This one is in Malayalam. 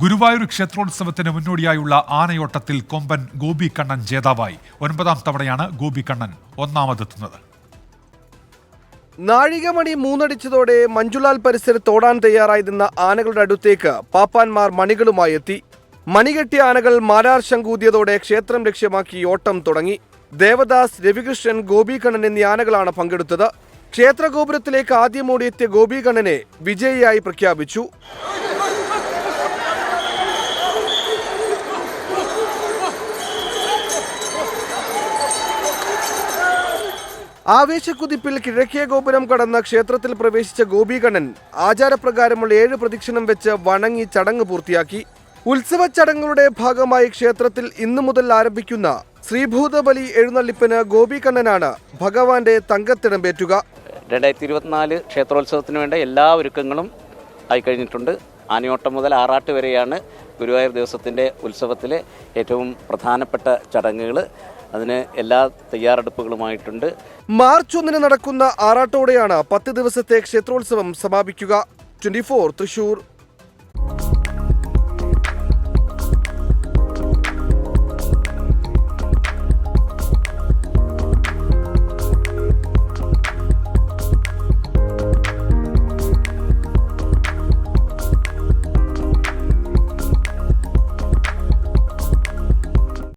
ഗുരുവായൂർ ക്ഷേത്രോത്സവത്തിന് മുന്നോടിയായുള്ള ആനയോട്ടത്തിൽ കൊമ്പൻ ഗോപി കണ്ണൻ ജേതാവായി. ഒൻപതാം തവണയാണ് ഗോപി കണ്ണൻ ഒന്നാമതെത്തുന്നത്. നാഴികമണി മൂന്നടിച്ചതോടെ മഞ്ജുലാൽ പരിസരത്ത് ഓടാൻ തയ്യാറായി നിന്ന ആനകളുടെ അടുത്തേക്ക് പാപ്പാൻമാർ മണികളുമായി എത്തി. മണികെട്ടിയ ആനകൾ മാരാർ ശങ്കൂതിയതോടെ ക്ഷേത്രം ലക്ഷ്യമാക്കി ഓട്ടം തുടങ്ങി. ദേവദാസ് രവികൃഷ്ണൻ ഗോപികണ്ണൻ എന്നീ ആനകളാണ് പങ്കെടുത്തത്. ക്ഷേത്രഗോപുരത്തിലേക്ക് ആദ്യം ഓടിയെത്തിയ ഗോപികണ്ണനെ വിജയിയായി പ്രഖ്യാപിച്ചു. ആവേശക്കുതിപ്പിൽ കിഴക്കേ ഗോപുരം കടന്ന ക്ഷേത്രത്തിൽ പ്രവേശിച്ച ഗോപീകണ്ണൻ ആചാരപ്രകാരമുള്ള ഏഴ് പ്രദക്ഷിണം വെച്ച് വണങ്ങി ചടങ്ങ് പൂർത്തിയാക്കി. ഉത്സവ ചടങ്ങുകളുടെ ഭാഗമായി ക്ഷേത്രത്തിൽ ഇന്നു മുതൽ ആരംഭിക്കുന്ന ശ്രീഭൂതബലി എഴുന്നള്ളിപ്പിന് ഗോപികണ്ണനാണ് ഭഗവാന്റെ തങ്കത്തിടമ്പേറ്റുക രണ്ടായിരത്തി ഇരുപത്തിനാല് ക്ഷേത്രോത്സവത്തിന് വേണ്ട എല്ലാ ഒരുക്കങ്ങളും ആയിക്കഴിഞ്ഞിട്ടുണ്ട്. ആനയോട്ടം മുതൽ ആറാട്ട് വരെയാണ് ഗുരുവായൂർ ദിവസത്തിന്റെ ഉത്സവത്തിലെ ഏറ്റവും പ്രധാനപ്പെട്ട ചടങ്ങുകൾ. അതിന് എല്ലാ തയ്യാറെടുപ്പുകളുമായിട്ടുണ്ട്. മാർച്ച് ഒന്നിന് നടക്കുന്ന ആറാട്ടോടെയാണ് പത്ത് ദിവസത്തെ ക്ഷേത്രോത്സവം സമാപിക്കുക. ട്വന്റി തൃശൂർ.